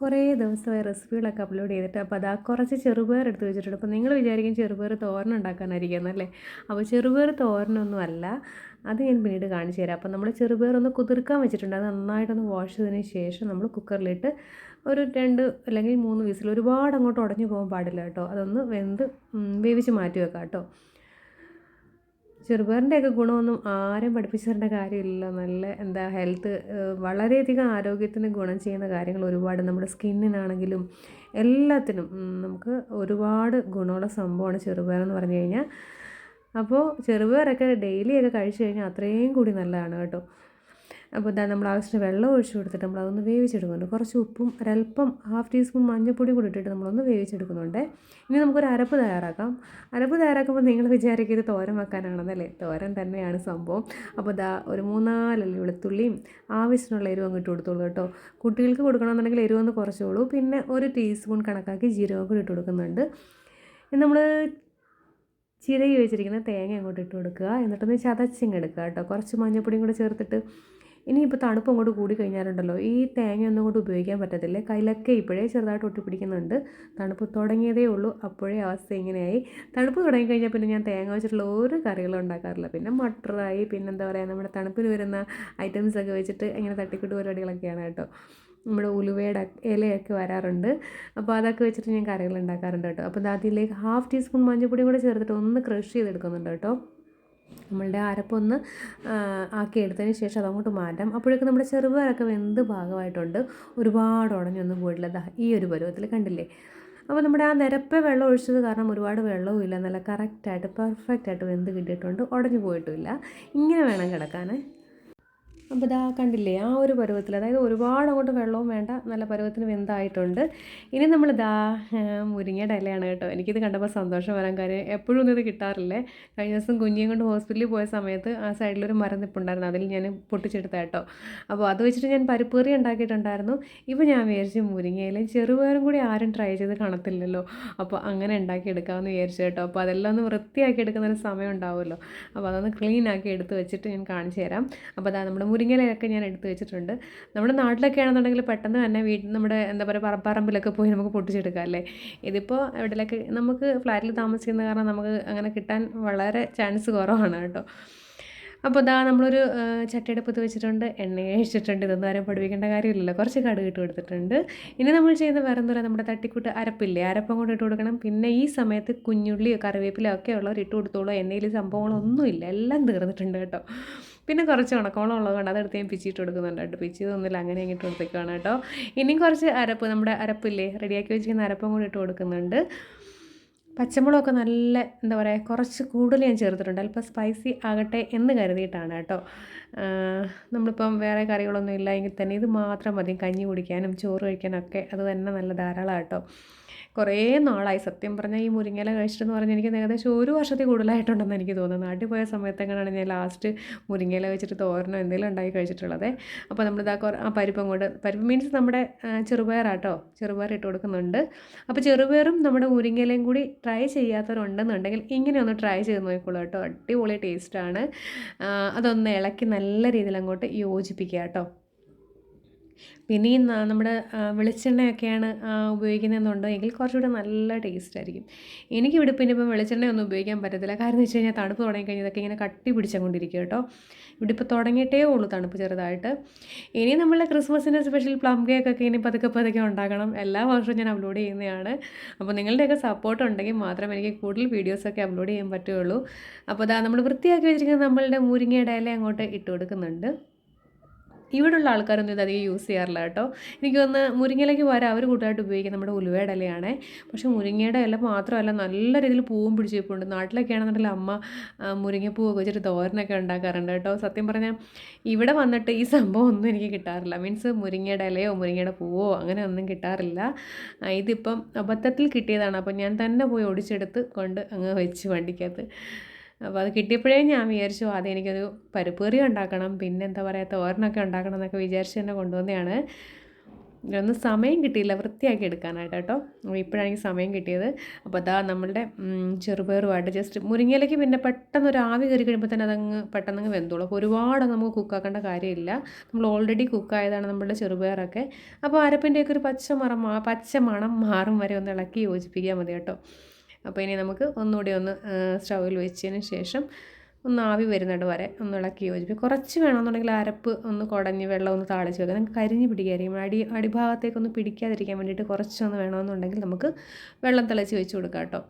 കുറേ ദിവസമായി റെസിപ്പികളൊക്കെ അപ്ലോഡ് ചെയ്തിട്ട് അപ്പോൾ അതാ കുറച്ച് ചെറുപയർ എടുത്ത് വെച്ചിട്ടുണ്ട്. അപ്പോൾ നിങ്ങൾ വിചാരിക്കും ചെറുപയർ തോരൻ ഉണ്ടാക്കാനായിരിക്കും അല്ലേ? അപ്പോൾ ചെറുപയർ തോരനൊന്നും അല്ല. അത് ഞാൻ പിന്നീട് കാണിച്ചു തരാം. അപ്പോൾ നമ്മൾ ചെറുപയർ ഒന്ന് കുതിർക്കാൻ വെച്ചിട്ടുണ്ട്. അത് നന്നായിട്ടൊന്ന് വാഷ് ചെയ്തതിന് ശേഷം നമ്മൾ കുക്കറിലിട്ട് ഒരു രണ്ട് അല്ലെങ്കിൽ മൂന്ന് വിസിൽ ഒരുപാട് അങ്ങോട്ട് ഉടഞ്ഞു പോകാൻ പാടില്ല കേട്ടോ. അതൊന്ന് വെന്ത് വേവിച്ച് മാറ്റി വെക്കാം കേട്ടോ. ചെറുപയറിന്റെയൊക്കെ ഗുണമൊന്നും ആരും പഠിപ്പിച്ചു കാര്യമില്ല നല്ല എന്താ ഹെൽത്ത് വളരെയധികം ആരോഗ്യത്തിന് ഗുണം ചെയ്യുന്ന കാര്യങ്ങൾ ഒരുപാട് നമ്മുടെ സ്കിന്നിനാണെങ്കിലും എല്ലാത്തിനും നമുക്ക് ഒരുപാട് ഗുണമുള്ള സംഭവമാണ് ചെറുപയർ എന്ന് പറഞ്ഞു കഴിഞ്ഞാൽ. അപ്പോൾ ചെറുപയറൊക്കെ ഡെയിലിയൊക്കെ കഴിച്ചു കഴിഞ്ഞാൽ അത്രയും കൂടി നല്ലതാണ് കേട്ടോ. അപ്പോൾ എന്താ നമ്മൾ ആവശ്യത്തിന് വെള്ളം ഒഴിച്ച് കൊടുത്തിട്ട് നമ്മൾ അതൊന്ന് വേവിച്ചെടുക്കുന്നുണ്ട്. കുറച്ച് ഉപ്പും ഒരല്പം ഹാഫ് ടീസ്പൂൺ മഞ്ഞൾപ്പൊടി കൂടി ഇട്ടിട്ട് നമ്മളൊന്ന് വേവിച്ചെടുക്കുന്നുണ്ട്. ഇനി നമുക്കൊരു അരപ്പ് തയ്യാറാക്കാം. അരപ്പ് തയ്യാറാക്കുമ്പോൾ നിങ്ങൾ വിചാരിക്കും ഇത് തോരൻ വെക്കാനാണെന്നല്ലേ? തോരൻ തന്നെയാണ് സംഭവം. അപ്പോൾ ഇതാ ഒരു മൂന്നാലല്ലി വെളുത്തുള്ളിയും ആവശ്യത്തിനുള്ള എരിവ് അങ്ങ് ഇട്ട് കൊടുത്തോളൂ കേട്ടോ. കുട്ടികൾക്ക് കൊടുക്കണമെന്നുണ്ടെങ്കിൽ എരിവൊന്ന് കുറച്ചോളൂ. പിന്നെ ഒരു ടീസ്പൂൺ കണക്കാക്കി ജീരകം കൂടി ഇട്ട് കൊടുക്കുന്നുണ്ട്. നമ്മൾ ചിരകി വെച്ചിരിക്കുന്ന തേങ്ങ അങ്ങോട്ട് ഇട്ട് കൊടുക്കുക. എന്നിട്ടൊന്ന് ചതച്ചിങ്ങെടുക്കുക കേട്ടോ. കുറച്ച് മഞ്ഞൾപ്പൊടിയും കൂടെ ചേർത്തിട്ട് ഇനിയിപ്പോൾ തണുപ്പ് അങ്ങോട്ട് കൂടി കഴിഞ്ഞാലുണ്ടല്ലോ ഈ തേങ്ങ ഒന്നും കൊണ്ട് ഉപയോഗിക്കാൻ പറ്റത്തില്ല. കയ്യിലൊക്കെ ഇപ്പോഴേ ചെറുതായിട്ട് ഒട്ടിപ്പിടിക്കുന്നുണ്ട്. തണുപ്പ് തുടങ്ങിയതേ ഉള്ളൂ. അപ്പോഴേ അവസ്ഥ ഇങ്ങനെയായി. തണുപ്പ് തുടങ്ങി കഴിഞ്ഞാൽ പിന്നെ ഞാൻ തേങ്ങ വെച്ചിട്ടുള്ള ഒരു കറികളും ഉണ്ടാക്കാറില്ല. പിന്നെ മട്ടറായി പിന്നെ എന്താ പറയുക നമ്മുടെ തണുപ്പിന് വരുന്ന ഐറ്റംസ് ഒക്കെ വെച്ചിട്ട് ഇങ്ങനെ തട്ടിക്കൂട്ട് പരിപാടികളൊക്കെയാണ് കേട്ടോ. നമ്മുടെ ഉലുവയുടെ ഇലയൊക്കെ വരാറുണ്ട്. അപ്പോൾ അതൊക്കെ വെച്ചിട്ട് ഞാൻ കറികൾ ഉണ്ടാക്കാറുണ്ട് കേട്ടോ. അപ്പോൾ അതിലേക്ക് ഹാഫ് ടീസ്പൂൺ മഞ്ഞൾപ്പൊടിയും കൂടെ ചേർത്തിട്ട് ഒന്ന് ക്രഷ് ചെയ്തെടുക്കുന്നുണ്ട് കേട്ടോ. നമ്മളുടെ അരപ്പൊന്ന് ആക്കിയെടുത്തതിന് ശേഷം അതങ്ങോട്ട് മാറ്റാം. അപ്പോഴേക്കും നമ്മുടെ ചെറുപയറൊക്കെ വെന്ത് ഭാഗമായിട്ടുണ്ട് ഒരുപാട് ഉടഞ്ഞൊന്നും പോയിട്ടില്ല. ദാ ഈ ഒരു പരുവത്തിൽ കണ്ടില്ലേ? അപ്പോൾ നമ്മുടെ ആ നിരപ്പ് വെള്ളം ഒഴിച്ചത് കാരണം ഒരുപാട് വെള്ളവും ഇല്ല. നല്ല കറക്റ്റായിട്ട് പെർഫെക്റ്റായിട്ട് വെന്ത് കിട്ടിയിട്ടുണ്ട്. ഉടഞ്ഞു പോയിട്ടുമില്ല ഇങ്ങനെ വേണം കിടക്കാൻ അപ്പോൾ ഇതാ കണ്ടില്ലേ ആ ഒരു പരുവത്തിൽ അതായത് ഒരുപാട് അങ്ങോട്ട് വെള്ളവും വേണ്ട നല്ല പരുവത്തിന് വെന്തായിട്ടുണ്ട്. ഇനി നമ്മൾ ഇതാ മുരിങ്ങയുടെ ഇലയാണ് കേട്ടോ. എനിക്കിത് കണ്ടപ്പോൾ സന്തോഷം വരാൻ കാര്യം എപ്പോഴും ഒന്നും ഇത് കിട്ടാറില്ലേ? കഴിഞ്ഞ ദിവസം കുഞ്ഞിയും കൊണ്ട് ഹോസ്പിറ്റലിൽ പോയ സമയത്ത് ആ സൈഡിലൊരു മരം നിപ്പുണ്ടായിരുന്നു അതിൽ ഞാൻ പൊട്ടിച്ചെടുത്ത കേട്ടോ. അപ്പോൾ അത് വെച്ചിട്ട് ഞാൻ പരിപ്പേറി ഉണ്ടാക്കിയിട്ടുണ്ടായിരുന്നു. ഇപ്പോൾ ഞാൻ വിചാരിച്ചു മുരിങ്ങയിലും ചെറുപയറും കൂടി ആരും ട്രൈ ചെയ്ത് കാണത്തില്ലല്ലോ. അപ്പോൾ അങ്ങനെ ഉണ്ടാക്കിയെടുക്കാമെന്ന് വിചാരിച്ചു കേട്ടോ. അപ്പോൾ അതെല്ലാം ഒന്ന് വൃത്തിയാക്കി എടുക്കുന്ന ഒരു സമയം ഉണ്ടാവുമല്ലോ. അപ്പോൾ അതൊന്ന് ക്ലീൻ ആക്കി എടുത്ത് വെച്ചിട്ട് ഞാൻ കാണിച്ചു തരാം. അപ്പോൾ അതാ നമ്മുടെ മുരിങ്ങയിലൊക്കെ ഞാൻ എടുത്തു വെച്ചിട്ടുണ്ട്. നമ്മുടെ നാട്ടിലൊക്കെ ആണെന്നുണ്ടെങ്കിൽ പെട്ടെന്ന് തന്നെ വീട്ടിൽ നമ്മുടെ എന്താ പറയുക പറമ്പിലൊക്കെ പോയി നമുക്ക് പൊട്ടിച്ചെടുക്കാം അല്ലേ? ഇതിപ്പോൾ എവിടെയൊക്കെ നമുക്ക് ഫ്ലാറ്റിൽ താമസിക്കുന്ന കാരണം നമുക്ക് അങ്ങനെ കിട്ടാൻ വളരെ ചാൻസ് കുറവാണ് കേട്ടോ. അപ്പോൾ ഇതാ നമ്മളൊരു ചട്ടിയടുപ്പത്ത് വെച്ചിട്ടുണ്ട് എണ്ണ കഴിച്ചിട്ടുണ്ട് ഇതൊന്നും ആരും പഠിപ്പിക്കേണ്ട കാര്യമില്ലല്ലോ. കുറച്ച് കടുക് ഇട്ട് കൊടുത്തിട്ടുണ്ട്. ഇനി നമ്മൾ ചെയ്യുന്ന വേറെ എന്താ നമ്മുടെ തട്ടിക്കൂട്ട് അരപ്പില്ലേ? അരപ്പം കൊണ്ട് ഇട്ട് കൊടുക്കണം. പിന്നെ ഈ സമയത്ത് കുഞ്ഞുള്ളിയോ കറിവേപ്പിലോ ഒക്കെ ഉള്ളവർ ഇട്ട് കൊടുത്തോളൂ. എണ്ണയിൽ സംഭവങ്ങളൊന്നുമില്ല എല്ലാം തീർന്നിട്ടുണ്ട് കേട്ടോ. പിന്നെ കുറച്ച് ഉണക്കോളം ഉള്ളതുകൊണ്ട് അതെടുത്ത് ഞാൻ പിച്ചിട്ട് കൊടുക്കുന്നുണ്ട് കേട്ടോ. പിച്ചിതൊന്നുമില്ല അങ്ങനെ ഇങ്ങോട്ട് കൊടുത്തേക്കാണ് കേട്ടോ. ഇനിയും കുറച്ച് അരപ്പ് നമ്മുടെ അരപ്പില്ലേ? റെഡിയാക്കി വെച്ചിരിക്കുന്ന അരപ്പം കൂടി ഇട്ട് കൊടുക്കുന്നുണ്ട്. പച്ചമുളകൊക്കെ നല്ല എന്താ പറയുക കുറച്ച് കൂടുതൽ ഞാൻ ചേർത്തിട്ടുണ്ട്. അല്പം സ്പൈസി ആകട്ടെ എന്ന് കരുതിയിട്ടാണ് കേട്ടോ. നമ്മളിപ്പം വേറെ കറികളൊന്നും ഇല്ല എങ്കിൽ തന്നെ ഇത് മാത്രം മതി. കഞ്ഞി കുടിക്കാനും ചോറ് കഴിക്കാനൊക്കെ അത് തന്നെ നല്ല ധാരാളം കേട്ടോ. കുറേ നാളായി. സത്യം പറഞ്ഞാൽ ഈ മുരിങ്ങയില കഴിച്ചിട്ടെന്ന് പറഞ്ഞാൽ എനിക്ക് ഏകദേശം ഒരു വർഷത്തിൽ കൂടുതലായിട്ടുണ്ടെന്ന് എനിക്ക് തോന്നുന്നു. നാട്ടിൽ പോയ സമയത്തെങ്ങനെയാണ് ഞാൻ ലാസ്റ്റ് മുരിങ്ങയില വെച്ചിട്ട് തോരനോ എന്തെങ്കിലും ഉണ്ടാക്കി കഴിച്ചിട്ടുള്ളത്. അപ്പോൾ നമ്മളിതാ കുറ ആ പരിപ്പം കൊണ്ട് പരിപ്പ് മീൻസ് നമ്മുടെ ചെറുപയറാട്ടോ ചെറുപയർ ഇട്ട് കൊടുക്കുന്നുണ്ട്. അപ്പോൾ ചെറുപയറും നമ്മുടെ മുരിങ്ങയിലയും കൂടി ട്രൈ ചെയ്യാത്തവരുണ്ടെന്നുണ്ടെങ്കിൽ ഇങ്ങനെ ഒന്ന് ട്രൈ ചെയ്ത് നോക്കിക്കോളൂ കേട്ടോ. അടിപൊളി ടേസ്റ്റാണ് അതൊന്ന് ഇളക്കി നല്ല രീതിയിൽ അങ്ങോട്ട് യോജിപ്പിക്കുക കേട്ടോ. പിന്നെ ഈ നമ്മുടെ വെളിച്ചെണ്ണയൊക്കെയാണ് ഉപയോഗിക്കുന്നതെന്നുണ്ടെങ്കിൽ കുറച്ചുകൂടെ നല്ല ടേസ്റ്റ് ആയിരിക്കും. എനിക്ക് ഇവിടെ പിന്നെ ഇപ്പം വെളിച്ചെണ്ണയൊന്നും ഉപയോഗിക്കാൻ പറ്റത്തില്ല. കാരണം എന്ന് വെച്ച് കഴിഞ്ഞാൽ തണുപ്പ് തുടങ്ങി കഴിഞ്ഞാൽ ഇതൊക്കെ ഇങ്ങനെ കട്ടി പിടിച്ചുകൊണ്ടിരിക്കും കേട്ടോ. ഇവിടെ ഇപ്പോൾ തുടങ്ങിയിട്ടേ ഉള്ളൂ തണുപ്പ് ചെറുതായിട്ട്. ഇനി നമ്മളെ ക്രിസ്മസിന്റെ സ്പെഷ്യൽ പ്ലം കേക്ക് ഒക്കെ ഇനി പതുക്കെ പതുക്കെ ഉണ്ടാക്കണം. എല്ലാ വർഷവും ഞാൻ അപ്ലോഡ് ചെയ്യുന്നതാണ്. അപ്പോൾ നിങ്ങളുടെയൊക്കെ സപ്പോർട്ട് ഉണ്ടെങ്കിൽ മാത്രം എനിക്ക് കൂടുതൽ വീഡിയോസൊക്കെ അപ്ലോഡ് ചെയ്യാൻ പറ്റുള്ളൂ അപ്പോൾ അതാ നമ്മൾ വൃത്തിയാക്കി വെച്ചിരിക്കുന്ന നമ്മളുടെ മുരിങ്ങയുടെ ഇല അങ്ങോട്ട് ഇട്ട് കൊടുക്കുന്നുണ്ട്. ഇവിടെയുള്ള ആൾക്കാരൊന്നും ഇതധികം യൂസ് ചെയ്യാറില്ല കേട്ടോ. എനിക്ക് തോന്നുന്നു മുരിങ്ങയിലേക്ക് വരെ അവർ കൂട്ടായിട്ട് ഉപയോഗിക്കുന്ന നമ്മുടെ ഉലുവയുടെ ഇലയാണ്. പക്ഷേ മുരിങ്ങയുടെ ഇല മാത്രമല്ല നല്ല രീതിയിൽ പൂവും പിടിച്ച് വെപ്പുണ്ട്. നാട്ടിലൊക്കെ ആണെന്നുണ്ടെങ്കിൽ അമ്മ മുരിങ്ങപ്പൂവൊക്കെ വെച്ചിട്ട് തോരനൊക്കെ ഉണ്ടാക്കാറുണ്ട് കേട്ടോ. സത്യം പറഞ്ഞാൽ ഇവിടെ വന്നിട്ട് ഈ സംഭവം ഒന്നും എനിക്ക് കിട്ടാറില്ല. മീൻസ് മുരിങ്ങയുടെ ഇലയോ മുരിങ്ങയുടെ പൂവോ അങ്ങനെ ഒന്നും കിട്ടാറില്ല. ഇതിപ്പം അബദ്ധത്തിൽ കിട്ടിയതാണ്. അപ്പം ഞാൻ തന്നെ പോയി ഒടിച്ചെടുത്ത് കൊണ്ട് അങ്ങ് വെച്ച് വണ്ടിക്കകത്ത് അപ്പോൾ അത് കിട്ടിയപ്പോഴേ ഞാൻ വിചാരിച്ചു ആദ്യം എനിക്കൊരു പരിപ്പ് കറി ഉണ്ടാക്കണം പിന്നെ എന്താ പറയുക തോരനൊക്കെ ഉണ്ടാക്കണം എന്നൊക്കെ വിചാരിച്ച് തന്നെ കൊണ്ടുവന്നതാണ്. ഒന്നും സമയം കിട്ടിയില്ല വൃത്തിയാക്കി എടുക്കാനായിട്ട് കേട്ടോ. അപ്പോൾ ഇപ്പോഴാണ് എനിക്ക് സമയം കിട്ടിയത്. അപ്പോൾ അതാ നമ്മളുടെ ചെറുപയറുമായിട്ട് ജസ്റ്റ് മുരിങ്ങയിലേക്ക് പിന്നെ പെട്ടെന്ന് ഒരു ആവി കയറി കഴിയുമ്പോൾ തന്നെ അതങ്ങ് പെട്ടെന്ന് വെന്തോളും. അപ്പോൾ ഒരുപാട് നമുക്ക് കുക്കാക്കേണ്ട കാര്യമില്ല. നമ്മൾ ഓൾറെഡി കുക്കായതാണ് നമ്മളുടെ ചെറുപയറൊക്കെ. അപ്പോൾ അരപ്പിന്റെയൊക്കെ ഒരു പച്ച മറം പച്ച മണം മാറും വരെ ഒന്ന് ഇളക്കി യോജിപ്പിക്കാൻ മതി കേട്ടോ. അപ്പോൾ ഇനി നമുക്ക് ഒന്നുകൂടി ഒന്ന് സ്റ്റൗവിൽ വെച്ചതിന് ശേഷം ഒന്ന് ആവി വരുന്നിടം വരെ ഒന്ന് ഇളക്കി യോജിപ്പിക്കും കുറച്ച് വേണമെന്നുണ്ടെങ്കിൽ അരപ്പ് ഒന്ന് കുടഞ്ഞ് വെള്ളം ഒന്ന് താളിച്ച് വെക്കുക. നമുക്ക് കരിഞ്ഞ് പിടിക്കാതിരിക്കും അടി അടിഭാഗത്തേക്കൊന്ന് പിടിക്കാതിരിക്കാൻ വേണ്ടിയിട്ട് കുറച്ചൊന്ന് വേണമെന്നുണ്ടെങ്കിൽ നമുക്ക് വെള്ളം തിളച്ച് വെച്ച് കൊടുക്കാം കേട്ടോ.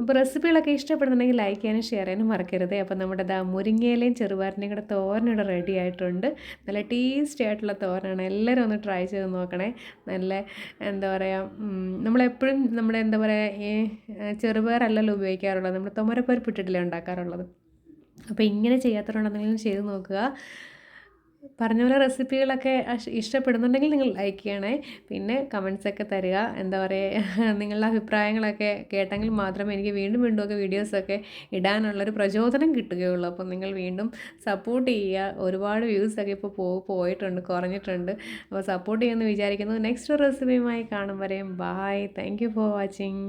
അപ്പോൾ റെസിപ്പികളൊക്കെ ഇഷ്ടപ്പെടുന്നുണ്ടെങ്കിൽ ലൈക്ക് ചെയ്യാനും ഷെയർ ചെയ്യാനും മറക്കരുത്. അപ്പോൾ നമ്മുടെ ദാ മുരിങ്ങയിലയും ചെറുപയറിന്റെയും കൂടെ തോരനിവിടെ റെഡി ആയിട്ടുണ്ട്. നല്ല ടേസ്റ്റി ആയിട്ടുള്ള തോരനാണ്. എല്ലാവരും ഒന്ന് ട്രൈ ചെയ്ത് നോക്കണേ. നല്ല എന്താ പറയുക നമ്മളെപ്പോഴും നമ്മുടെ എന്താ പറയുക ഈ ചെറുപയറല്ലല്ലോ ഉപയോഗിക്കാറുള്ളത്. നമ്മൾ തുമരപ്പരിപ്പ് ഇട്ടിട്ടില്ലേ ഉണ്ടാക്കാറുള്ളത്. അപ്പോൾ ഇങ്ങനെ ചെയ്യാത്തവരുണ്ടെന്നെങ്കിലും ചെയ്ത് നോക്കുക. പറഞ്ഞ പോലെ റെസിപ്പികളൊക്കെ ഇഷ്ടപ്പെടുന്നുണ്ടെങ്കിൽ നിങ്ങൾ ലൈക്ക് ചെയ്യണേ. പിന്നെ കമൻസൊക്കെ തരിക. എന്താ പറയുക നിങ്ങളുടെ അഭിപ്രായങ്ങളൊക്കെ കേട്ടെങ്കിൽ മാത്രമേ എനിക്ക് വീണ്ടും വീണ്ടും ഒക്കെ വീഡിയോസൊക്കെ ഇടാനുള്ളൊരു പ്രചോദനം കിട്ടുകയുള്ളൂ. അപ്പോൾ നിങ്ങൾ വീണ്ടും സപ്പോർട്ട് ചെയ്യുക. ഒരുപാട് വ്യൂസൊക്കെ ഇപ്പോൾ പോ പോയിട്ടുണ്ട് കുറഞ്ഞിട്ടുണ്ട്. അപ്പോൾ സപ്പോർട്ട് ചെയ്യുമെന്ന് വിചാരിക്കുന്നു. നെക്സ്റ്റ് റെസിപ്പിയുമായി കാണും വരെയും. Bye thank for watching